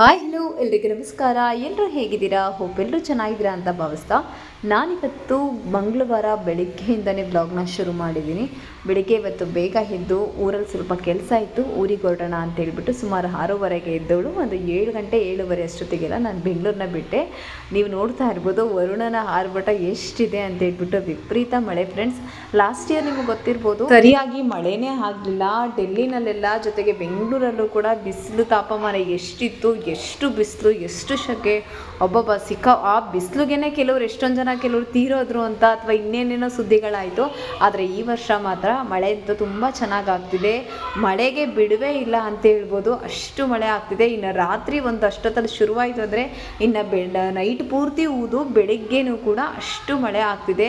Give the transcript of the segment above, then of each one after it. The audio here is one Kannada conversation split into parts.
ಹಾಯ್ ಹಲೋ ಎಲ್ರಿಗೂ ನಮಸ್ಕಾರ. ಎಲ್ಲರೂ ಹೇಗಿದ್ದೀರಾ? ಹೋಪ್ ಎಲ್ಲರೂ ಚೆನ್ನಾಗಿದ್ದೀರಾ ಅಂತ ಭಾವಿಸ್ತಾ ನಾನಿವತ್ತು ಮಂಗಳವಾರ ಬೆಳಿಗ್ಗೆಯಿಂದನೇ ಬ್ಲಾಗ್ನ ಶುರು ಮಾಡಿದ್ದೀನಿ. ಬೆಳಿಗ್ಗೆ ಇವತ್ತು ಬೇಗ ಎದ್ದು ಊರಲ್ಲಿ ಸ್ವಲ್ಪ ಕೆಲಸ ಇತ್ತು, ಊರಿಗೆ ಹೊರಡೋಣ ಅಂತ ಹೇಳ್ಬಿಟ್ಟು ಸುಮಾರು ಆರೂವರೆಗೆ ಎದ್ದವಳು ಒಂದು ಏಳು ಗಂಟೆ ಏಳುವರೆ ಅಷ್ಟೊತ್ತಿಗೆಲ್ಲ ನಾನು ಬೆಂಗಳೂರನ್ನ ಬಿಟ್ಟೆ. ನೀವು ನೋಡ್ತಾ ಇರ್ಬೋದು ವರುಣನ ಆರ್ಭಟ ಎಷ್ಟಿದೆ ಅಂತ ಹೇಳ್ಬಿಟ್ಟು ವಿಪರೀತ ಮಳೆ ಫ್ರೆಂಡ್ಸ್ ಲಾಸ್ಟ್ ಇಯರ್ ನಿಮಗೆ ಗೊತ್ತಿರ್ಬೋದು ಸರಿಯಾಗಿ ಮಳೆನೇ ಆಗಲಿಲ್ಲ. ಡೆಲ್ಲಿನಲ್ಲೆಲ್ಲ ಜೊತೆಗೆ ಬೆಂಗಳೂರಲ್ಲೂ ಕೂಡ ಬಿಸಿಲು ತಾಪಮಾನ ಎಷ್ಟಿತ್ತು, ಎಷ್ಟು ಬಿಸಿಲು, ಎಷ್ಟು ಶಕೆ ಒಬ್ಬೊಬ್ಬ ಸಿಕ್ಕ ಆ ಬಿಸಿಲುಗೇನೆ ಕೆಲವರು ಎಷ್ಟೊಂದು ಜನ ಕೆಲವ್ರು ತೀರೋದ್ರು ಅಂತ ಅಥವಾ ಇನ್ನೇನೇನೋ ಸುದ್ದಿಗಳಾಯಿತು, ಆದರೆ ಈ ವರ್ಷ ಮಾತ್ರ ಮಳೆ ಅಂತೂ ತುಂಬ ಚೆನ್ನಾಗಿ ಆಗ್ತಿದೆ ಮಳೆಗೆ ಬಿಡುವೇ ಇಲ್ಲ ಅಂತ ಹೇಳ್ಬೋದು. ಅಷ್ಟು ಮಳೆ ಆಗ್ತಿದೆ. ಇನ್ನು ರಾತ್ರಿ ಒಂದು ಅಷ್ಟೊತ್ತಲ್ಲಿ ಶುರುವಾಯಿತು ಅಂದರೆ ಇನ್ನು ಬೆ ನೈಟ್ ಪೂರ್ತಿ ಊದು, ಬೆಳಿಗ್ಗೆನೂ ಕೂಡ ಅಷ್ಟು ಮಳೆ ಆಗ್ತಿದೆ.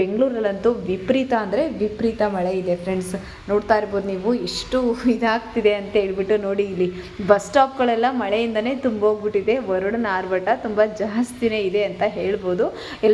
ಬೆಂಗಳೂರಲ್ಲಂತೂ ವಿಪರೀತ ಅಂದರೆ ವಿಪರೀತ ಮಳೆ ಇದೆ ಫ್ರೆಂಡ್ಸ್. ನೋಡ್ತಾ ಇರ್ಬೋದು ನೀವು ಎಷ್ಟು ಇದಾಗ್ತಿದೆ ಅಂತ ಹೇಳ್ಬಿಟ್ಟು ನೋಡಿ ಇಲ್ಲಿ. ಬಸ್ ಸ್ಟಾಪ್ಗಳೆಲ್ಲ ಮಳೆಯಿಂದನೇ ತುಂಬೋಗ್ಬಿಟ್ಟಿದೆ. ವರುಣನ ಆರ್ಭಟ ತುಂಬ ಜಾಸ್ತಿನೇ ಇದೆ ಅಂತ ಹೇಳ್ಬೋದು.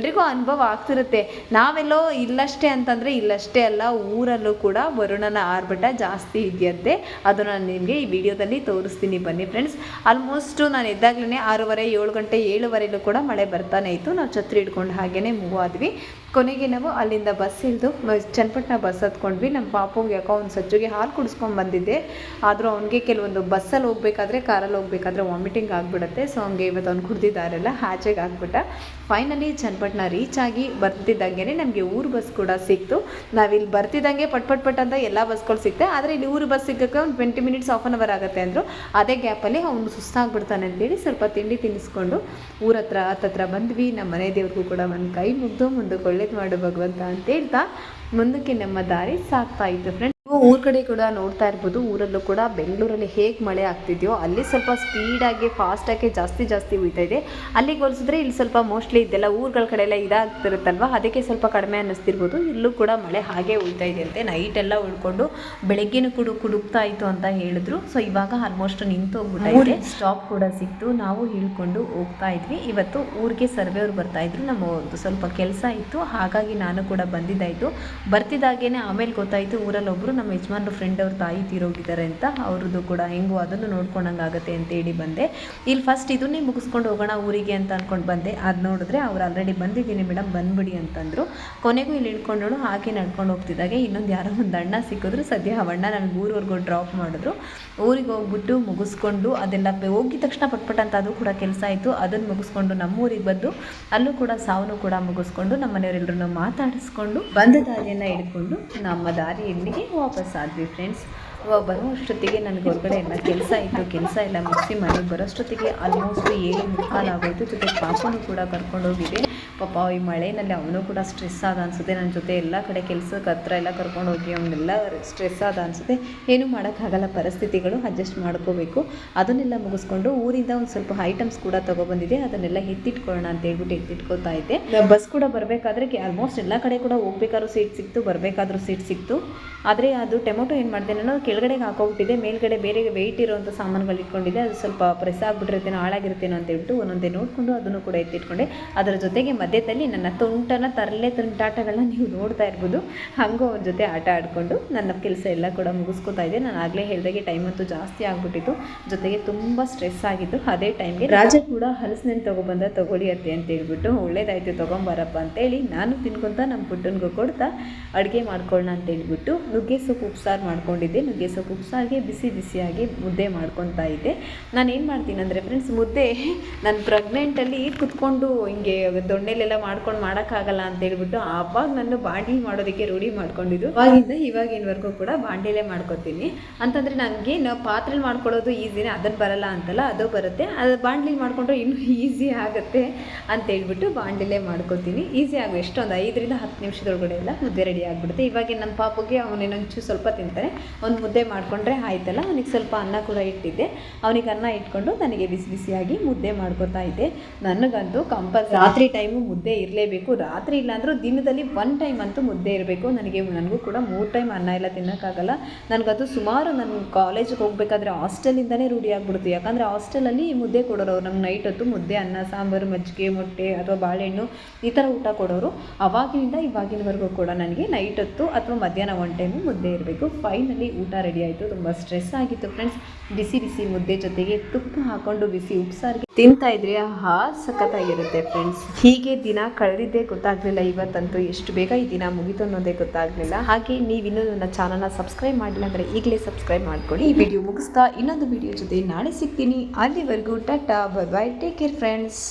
ಎಲ್ರಿಗೂ ಅನುಭವ ಆಗ್ತಿರುತ್ತೆ. ನಾವೆಲ್ಲೋ ಇಲ್ಲಷ್ಟೇ ಅಂತಂದರೆ ಇಲ್ಲಷ್ಟೇ ಅಲ್ಲ, ಊರಲ್ಲೂ ಕೂಡ ವರುಣನ ಆರ್ಭಟ ಜಾಸ್ತಿ ಇದೆಯಂತೆ. ಅದು ನಾನು ನಿಮಗೆ ಈ ವಿಡಿಯೋದಲ್ಲಿ ತೋರಿಸ್ತೀನಿ ಬನ್ನಿ ಫ್ರೆಂಡ್ಸ್ ಆಲ್ಮೋಸ್ಟು ನಾನು ಇದ್ದಾಗಲೇ ಆರೂವರೆ, ಏಳು ಗಂಟೆ ಏಳುವರೆಲ್ಲೂ ಕೂಡ ಮಳೆ ಬರ್ತಾನೆ ಇತ್ತು. ನಾವು ಛತ್ರಿ ಹಿಡ್ಕೊಂಡು ಹಾಗೇ ಮೂವ್ ಆದ್ವಿ. ಕೊನೆಗೆ ನಾವು ಅಲ್ಲಿಂದ ಬಸ್ ಇಳಿದು ಚನ್ನಪಟ್ಟಣ ಬಸ್ ಹತ್ಕೊಂಡ್ವಿ. ನಮ್ಮ ಪಾಪುಗೆ ಯಾಕೋ ಒಂದು ಸಜ್ಜುಗೆ ಹಾಲು ಕುಡಿಸ್ಕೊಂಡು ಬಂದಿದ್ದೆ. ಆದರೂ ಅವನಿಗೆ ಕೆಲವೊಂದು ಬಸ್ಸಲ್ಲಿ ಹೋಗ್ಬೇಕಾದ್ರೆ ಕಾರಲ್ಲಿ ಹೋಗ್ಬೇಕಾದ್ರೆ ವಾಮಿಟಿಂಗ್ ಆಗಿಬಿಡುತ್ತೆ. ಸೊ ಹಂಗೆ ಇವತ್ತು ಅವ್ನು ಕುಡ್ದಿದ್ದಾರೆಲ್ಲ ಆಚೆಗೆ ಆಗ್ಬಿಟ್ಟ. ಫೈನಲಿ ಚನ್ನಪಟ್ಟಣ ರೀಚ್ ಆಗಿ ಬರ್ತಿದ್ದಂಗೆ ನಮಗೆ ಊರು ಬಸ್ ಕೂಡ ಸಿಕ್ತು. ನಾವಿಲ್ಲಿ ಬರ್ತಿದ್ದಂಗೆ ಪಟ್ ಪಟ್ ಪಟ್ ಅಂತ ಎಲ್ಲ ಬಸ್ಗಳು ಸಿಗ್ತವೆ ಆದರೆ ಇಲ್ಲಿ ಊರು ಬಸ್ ಸಿಗೋಕ್ಕೆ ಒಂದು twenty minutes of an hour ಆಗುತ್ತೆ ಅಂದರು. ಅದೇ ಗ್ಯಾಪಲ್ಲಿ ಅವನು ಸುಸ್ತಾಗ್ಬಿಡ್ತಾನೆ ಅಂತೇಳಿ ಸ್ವಲ್ಪ ತಿಂಡಿ ತಿನ್ನಿಸ್ಕೊಂಡು ಊರ ಹತ್ರ ಹತ್ತತ್ರ ಬಂದ್ವಿ. ನಮ್ಮ ಮನೆ ದೇವ್ರಿಗೂ ಕೂಡ ಒಂದು ಕೈ ಮುಗ್ದು ಮುಂದಕ್ಕೆ ಒಳ್ಳೇದು ಮಾಡು ಭಗವಂತ ಅಂತ ಹೇಳ್ತಾ ಮುಂದಕ್ಕೆ ನಮ್ಮ ದಾರಿ ಸಾಕ್ತಾ ಇತ್ತು ಫ್ರೆಂಡ್ ನೀವು ಊರ ಕಡೆ ಕೂಡ ನೋಡ್ತಾ ಇರ್ಬೋದು, ಊರಲ್ಲೂ ಕೂಡ ಬೆಂಗಳೂರಲ್ಲಿ ಹೇಗೆ ಮಳೆ ಆಗ್ತಿದೆಯೋ, ಅಲ್ಲಿ ಸ್ವಲ್ಪ ಸ್ಪೀಡಾಗಿ ಫಾಸ್ಟಾಗಿ ಜಾಸ್ತಿ ಜಾಸ್ತಿ ಉಯ್ತಾ ಇದೆ. ಅಲ್ಲಿಗೆ ಹೋಲಿಸಿದ್ರೆ ಇಲ್ಲಿ ಸ್ವಲ್ಪ ಮೋಸ್ಟ್ಲಿ ಇದೆಲ್ಲ ಊರುಗಳ ಕಡೆ ಎಲ್ಲ ಇದಾಗ್ತಿರುತ್ತಲ್ವ, ಅದಕ್ಕೆ ಸ್ವಲ್ಪ ಕಡಿಮೆ ಅನ್ನಿಸ್ತಿರ್ಬೋದು. ಇಲ್ಲೂ ಕೂಡ ಮಳೆ ಹಾಗೆ ಉಯ್ತಾ ಇದೆ ಅಂತೆ. ನೈಟ್ ಎಲ್ಲ ಉಳ್ಕೊಂಡು ಬೆಳಗ್ಗೆನೂ ಕೂಡ ಕುಡುಕ್ತಾ ಇತ್ತು ಅಂತ ಹೇಳಿದ್ರು. ಸೊ ಇವಾಗ ಆಲ್ಮೋಸ್ಟ್ ನಿಂತು ಹೋಗ್ಬಿಟ್ಟೈತೆ ಸ್ಟಾಪ್ ಕೂಡ ಸಿಕ್ತು. ನಾವು ಹೇಳ್ಕೊಂಡು ಹೋಗ್ತಾ ಇದ್ವಿ. ಇವತ್ತು ಊರಿಗೆ ಸರ್ವೆ ಅವ್ರು ಬರ್ತಾ ಇದ್ರು. ನಮ್ಮ ಒಂದು ಸ್ವಲ್ಪ ಕೆಲಸ ಇತ್ತು. ಹಾಗಾಗಿ ನಾನು ಕೂಡ ಬಂದಿದ್ದಾಯಿತು. ಬರ್ತಿದ್ದಾಗೇನೆ ಆಮೇಲೆ ಗೊತ್ತಾಯಿತು ಊರಲ್ಲಿ ಒಬ್ಬರು ನಮ್ಮ ಯಜಮಾನ್ರು ಫ್ರೆಂಡ್ ಅವ್ರ ತಾಯಿ ತೀರೋಗಿದ್ದಾರೆ ಅಂತ ಅವ್ರದ್ದು ಕೂಡ ಹೆಂಗೋ ಅದನ್ನು ನೋಡ್ಕೊಂಡಂಗಾಗತ್ತೆ ಅಂತ ಹೇಳಿ ಬಂದೆ. ಇಲ್ಲಿ ಫಸ್ಟ್ ಇದನ್ನೇ ಮುಗಿಸ್ಕೊಂಡು ಹೋಗೋಣ ಊರಿಗೆ ಅಂತ ಅಂದ್ಕೊಂಡು ಬಂದೆ. ಅದು ನೋಡಿದ್ರೆ ಅವ್ರು ಆಲ್ರೆಡಿ ಬಂದಿದ್ದೀನಿ ಮೇಡಮ್ ಬಂದ್ಬಿಡಿ ಅಂತಂದರು. ಕೊನೆಗೂ ಇಲ್ಲಿ ಇಳ್ಕೊಂಡೋಳು, ಹಾಗೆ ನಡ್ಕೊಂಡು ಹೋಗ್ತಿದ್ದಾಗ. ಇನ್ನೊಂದು ಯಾರೋ ಒಂದು ಅಣ್ಣ ಸಿಕ್ಕಿದ್ರು. ಸದ್ಯ ಆ ಅಣ್ಣ ನನಗೆ ಊರವರೆಗೂ ಡ್ರಾಪ್ ಮಾಡಿದ್ರು. ಊರಿಗೆ ಹೋಗ್ಬಿಟ್ಟು ಮುಗಿಸ್ಕೊಂಡು ಅದೆಲ್ಲ ಹೋಗಿದ ತಕ್ಷಣ ಪಟ್ಪಟ್ ಅಂತ ಅದು ಕೂಡ ಕೆಲಸ ಆಯಿತು. ಅದನ್ನು ಮುಗಿಸ್ಕೊಂಡು ನಮ್ಮ ಊರಿಗೆ ಬಂದು ಅಲ್ಲೂ ಕೂಡ ಸಾವನು ಕೂಡ ಮುಗಿಸ್ಕೊಂಡು ನಮ್ಮ ಮನೆಯವರೆಲ್ಲರೂ ಮಾತಾಡಿಸ್ಕೊಂಡು ಬಂದ ದಾರಿಯನ್ನು ಹಿಡ್ಕೊಂಡು ನಮ್ಮ ದಾರಿಯಲ್ಲಿಗೆ ವಾಪಸ್ ಆದ್ವಿ ಫ್ರೆಂಡ್ಸ್ ಬರೋ ಅಷ್ಟೊತ್ತಿಗೆ ನನಗೆ ಹೊರಗಡೆ ಎಲ್ಲ ಕೆಲಸ ಇತ್ತು, ಕೆಲಸ ಎಲ್ಲ ಮುಗಿಸಿ ಮನೆಗೆ ಬರೋಷ್ಟೊತ್ತಿಗೆ ಆಲ್ಮೋಸ್ಟ್ ಏಳು ಮುಕ್ಕಾಲು ಆಗೋಯ್ತು. ಜೊತೆ ಪಾಪನೂ ಕೂಡ ಕರ್ಕೊಂಡು ಹೋಗಿದ್ದೆ ಪಾಪ ಈ ಮಳೆಯಲ್ಲಿ ಅವನು ಕೂಡ ಸ್ಟ್ರೆಸ್ ಆದ ಅನಿಸುತ್ತೆ. ನನ್ನ ಜೊತೆ ಎಲ್ಲ ಕಡೆ ಕೆಲಸಕ್ಕೆ ಹತ್ರ ಎಲ್ಲ ಕರ್ಕೊಂಡು ಹೋಗಿ ಅವನ್ನೆಲ್ಲ ಸ್ಟ್ರೆಸ್ ಆದ ಅನಿಸುತ್ತೆ. ಏನೂ ಮಾಡೋಕ್ಕಾಗಲ್ಲ. ಪರಿಸ್ಥಿತಿಗಳು ಅಡ್ಜಸ್ಟ್ ಮಾಡ್ಕೋಬೇಕು. ಅದನ್ನೆಲ್ಲ ಮುಗಿಸ್ಕೊಂಡು ಊರಿಂದ ಒಂದು ಸ್ವಲ್ಪ ಐಟಮ್ಸ್ ಕೂಡ ತೊಗೊಬಂದಿದೆ ಅದನ್ನೆಲ್ಲ ಎತ್ತಿಟ್ಕೊಳ್ಳೋಣ ಅಂತ ಹೇಳ್ಬಿಟ್ಟು ಎತ್ತಿಟ್ಕೋತಾ ಇದ್ದೆ. ಬಸ್ ಕೂಡ ಬರಬೇಕಾದ್ರೆ ಆಲ್ಮೋಸ್ಟ್ ಎಲ್ಲ ಕಡೆ ಕೂಡ ಹೋಗ್ಬೇಕಾದ್ರೂ ಸೀಟ್ ಸಿಕ್ತು, ಬರಬೇಕಾದ್ರೂ ಸೀಟ್ ಸಿಕ್ತು. ಆದರೆ ಅದು ಟೊಮೊಟೊ ಏನು ಮಾಡಿದೆ ನಾನು ಕೆಳಗಡೆಗೆ ಹಾಕೋಬಿಟ್ಟಿದೆ ಮೇಲ್ಗಡೆ ಬೇರೆ ವೆಯ್ಟ್ ಇರೋವಂಥ ಸಾಮಾನುಗಳು ಇಟ್ಕೊಂಡಿದೆ ಅದು ಸ್ವಲ್ಪ ಪ್ರೆಸ್ ಆಗಿಬಿಟ್ಟಿರ್ತೇನೋ ಹಾಳಾಗಿರ್ತೇನೋ ಅಂತ ಹೇಳ್ಬಿಟ್ಟು ಒಂದೊಂದೇ ನೋಡಿಕೊಂಡು ಅದನ್ನು ಕೂಡ ಎತ್ತಿಟ್ಕೊಂಡೆ. ಅದರ ಜೊತೆಗೆ ಮಧ್ಯದಲ್ಲಿ ನನ್ನ ತುಂಟನ ತರಲೆ ತುಂಟಾಟಗಳನ್ನ ನೀವು ನೋಡ್ತಾ ಇರ್ಬೋದು. ಹಾಗೂ ಅವ್ರ ಜೊತೆ ಆಟ ಆಡಿಕೊಂಡು ನನ್ನ ಕೆಲಸ ಎಲ್ಲ ಕೂಡ ಮುಗಿಸ್ಕೊತಾ ಇದ್ದೆ. ನಾನು ಆಗಲೇ ಹೇಳಿದಾಗೆ ಟೈಮ್ ಅಂತೂ ಜಾಸ್ತಿ ಆಗಿಬಿಟ್ಟಿತ್ತು. ಜೊತೆಗೆ ತುಂಬ ಸ್ಟ್ರೆಸ್ ಆಗಿತ್ತು. ಅದೇ ಟೈಮ್ಗೆ ರಾಜ ಕೂಡ ಹಲಸಿನ ತೊಗೊಬಂದ ತಗೊಳ್ಳಿ ಅತ್ತೆ ಅಂತ ಹೇಳ್ಬಿಟ್ಟು ಒಳ್ಳೇದಾಯ್ತು ತೊಗೊಂಬಾರಪ್ಪ ಅಂತೇಳಿ ನಾನು ತಿನ್ಕೊಂತ ನಮ್ಮ ಪುಟ್ಟನಿಗೂ ಕೊಡ್ತಾ ಅಡುಗೆ ಮಾಡ್ಕೊಳ್ಳೋಣ ಅಂತ ಹೇಳ್ಬಿಟ್ಟು ನುಗ್ಗೆ ಸೊಪ್ಪು ಉಪ್ಸಾರು ಮಾಡ್ಕೊಂಡಿದ್ದೆ. ನುಗ್ಗೆ ಸೊಪ್ಪು ಉಪ್ಸಾರಿಗೆ ಬಿಸಿ ಬಿಸಿಯಾಗಿ ಮುದ್ದೆ ಮಾಡ್ಕೊತಾ ಇದ್ದೆ. ನಾನು ಏನು ಮಾಡ್ತೀನಿ ಅಂದರೆ ಫ್ರೆಂಡ್ಸ್ ಮುದ್ದೆ ನಾನು ಪ್ರೆಗ್ನೆಂಟಲ್ಲಿ ಕುತ್ಕೊಂಡು ಹಿಂಗೆ ದೊಣ್ಣೆಲೆಲ್ಲ ಮಾಡ್ಕೊಂಡು ಮಾಡೋಕ್ಕಾಗಲ್ಲ ಅಂತ ಹೇಳ್ಬಿಟ್ಟು ಆವಾಗ ನಾನು ಬಾಂಡ್ಲಿ ಮಾಡೋದಕ್ಕೆ ರೂಢಿ ಮಾಡ್ಕೊಂಡಿದ್ದು. ಅವಾಗಿಂದ ಇವಾಗಿನವರೆಗೂ ಕೂಡ ಬಾಂಡ್ಲಿಲೇ ಮಾಡ್ಕೊತೀನಿ. ಅಂತಂದರೆ ನನಗೆ ನಾವು ಪಾತ್ರೆಲಿ ಮಾಡ್ಕೊಳ್ಳೋದು ಈಸಿನೇ ಅದನ್ನು ಬರಲ್ಲ ಅಂತಲ್ಲ, ಅದು ಬರುತ್ತೆ. ಅದು ಬಾಂಡ್ಲಿ ಮಾಡಿಕೊಂಡ್ರೆ ಇನ್ನೂ ಈಸಿ ಆಗುತ್ತೆ ಅಂತ ಹೇಳ್ಬಿಟ್ಟು ಬಾಂಡ್ಲಿಲೇ ಮಾಡ್ಕೊತೀನಿ. ಈಸಿ ಆಗಿ, ಎಷ್ಟೊಂದು, ಐದರಿಂದ ಹತ್ತು ನಿಮಿಷದೊಳಗಡೆ ಎಲ್ಲ ಮುದ್ದೆ ರೆಡಿ ಆಗಿಬಿಡುತ್ತೆ. ಇವಾಗ ನಮ್ಮ ಪಾಪುಗೆ ಅವನೇನೊಂಚು ಸ್ವಲ್ಪ ತಿಂತಾನೆ ಒಂದು ಮುದ್ದೆ ಮಾಡಿಕೊಂಡ್ರೆ ಆಯ್ತಲ್ಲ, ಅವನಿಗೆ ಸ್ವಲ್ಪ ಅನ್ನ ಕೂಡ ಇಟ್ಟಿದ್ದೆ. ಅವನಿಗೆ ಅನ್ನ ಇಟ್ಕೊಂಡು ನನಗೆ ಬಿಸಿ ಬಿಸಿಯಾಗಿ ಮುದ್ದೆ ಮಾಡ್ಕೊತಾ ಇದ್ದೆ. ನನಗಂತೂ ಕಂಪಲ್ಸರಿ ರಾತ್ರಿ ಟೈಮು ಮುದ್ದೆ ಇರಲೇಬೇಕು. ರಾತ್ರಿ ಇಲ್ಲಾಂದರೂ ದಿನದಲ್ಲಿ ಒನ್ ಟೈಮ್ ಅಂತೂ ಮುದ್ದೆ ಇರಬೇಕು. ನನಗೆ, ನನಗೂ ಕೂಡ ಮೂರು ಟೈಮ್ ಅನ್ನ ಎಲ್ಲ ತಿನ್ನೋಕ್ಕಾಗಲ್ಲ. ನನಗದು ಸುಮಾರು ನಾನು ಕಾಲೇಜಿಗೆ ಹೋಗಬೇಕಾದ್ರೆ ಹಾಸ್ಟೆಲಿಂದನೇ ರೂಢಿ ಯಾಕಂದರೆ ಹಾಸ್ಟೆಲಲ್ಲಿ ಮುದ್ದೆ ಕೊಡೋರು ಅವ್ರು. ನಮ್ಗೆ ನೈಟ್ ಹೊತ್ತು ಮುದ್ದೆ, ಅನ್ನ, ಸಾಂಬಾರು, ಮಜ್ಜಿಗೆ, ಮೊಟ್ಟೆ ಅಥವಾ ಬಾಳೆಹಣ್ಣು ಈ ಥರ ಊಟ ಕೊಡೋರು. ಅವಾಗಿನಿಂದ ಇವಾಗಿನವರೆಗೂ ಕೂಡ ನನಗೆ ನೈಟ್ ಹೊತ್ತು ಅಥವಾ ಮಧ್ಯಾಹ್ನ ಒನ್ ಟೈಮು ಮುದ್ದೆ ಇರಬೇಕು. ಫೈನಲಿ ಊಟ ರೆಡಿ ಆಯಿತು. ತುಂಬ ಸ್ಟ್ರೆಸ್ ಆಗಿತ್ತು ಫ್ರೆಂಡ್ಸ್ ಬಿಸಿ ಬಿಸಿ ಮುದ್ದೆ ಜೊತೆಗೆ ತುಪ್ಪ ಹಾಕ್ಕೊಂಡು ಬಿಸಿ ಉಪ್ಸಾರಿಗೆ ತಿಂತಾ ಇದ್ರೆ ಆಹಾ, ಸಖತ್ತಾಗಿರುತ್ತೆ ಫ್ರೆಂಡ್ಸ್ ಹೀಗೆ ದಿನ ಕಳೆದಿದ್ದೇ ಗೊತ್ತಾಗಲಿಲ್ಲ, ಇವತ್ತಂತೂ ಎಷ್ಟು ಬೇಗ ಈ ದಿನ ಮುಗಿತು ಅನ್ನೋದೇ ಗೊತ್ತಾಗಲಿಲ್ಲ. ಹಾಗೆ ನೀವಿನ್ನೂ ನನ್ನ ಚಾನಲ್ನ ಸಬ್ಸ್ಕ್ರೈಬ್ ಮಾಡಿಲ್ಲ ಅಂದರೆ ಈಗಲೇ ಸಬ್ಸ್ಕ್ರೈಬ್ ಮಾಡ್ಕೊಳ್ಳಿ ಈ ವಿಡಿಯೋ ಮುಗಿಸ್ತಾ ಇನ್ನೊಂದು ವಿಡಿಯೋ ಜೊತೆ ನಾಳೆ ಸಿಗ್ತೀನಿ. ಅಲ್ಲಿವರೆಗೂ tata bye bye take care friends